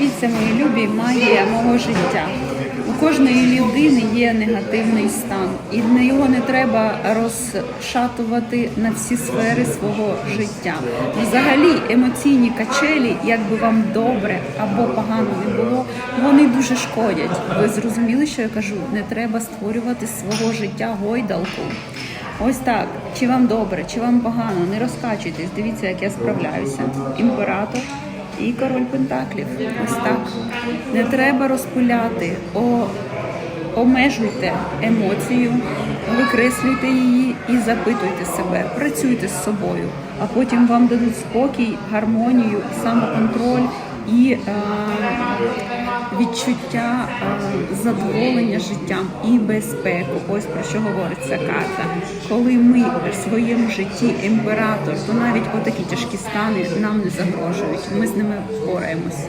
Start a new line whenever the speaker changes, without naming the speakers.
Дивіться, мої любі, магія мого життя. У кожної людини є негативний стан, і на його не треба розшатувати на всі сфери свого життя. Взагалі, емоційні качелі, як би вам добре або погано не було, вони дуже шкодять. Ви зрозуміли, що я кажу? Не треба створювати свого життя гойдалку. Ось так. Чи вам добре, чи вам погано, не розкачуйтесь. Дивіться, як я справляюся. Імператор і король Пентаклів. Ось так. Не треба розпиляти. О, Омежуйте емоцію, викреслюйте її і запитуйте себе, працюйте з собою, а потім вам дадуть спокій, гармонію, самоконтроль і е, відчуття е, задоволення життям і безпеку. Ось про що говорить ця карта. Коли ми в своєму житті імператор, то навіть отакі тяжкі стани нам не загрожують. Ми з ними впораємось.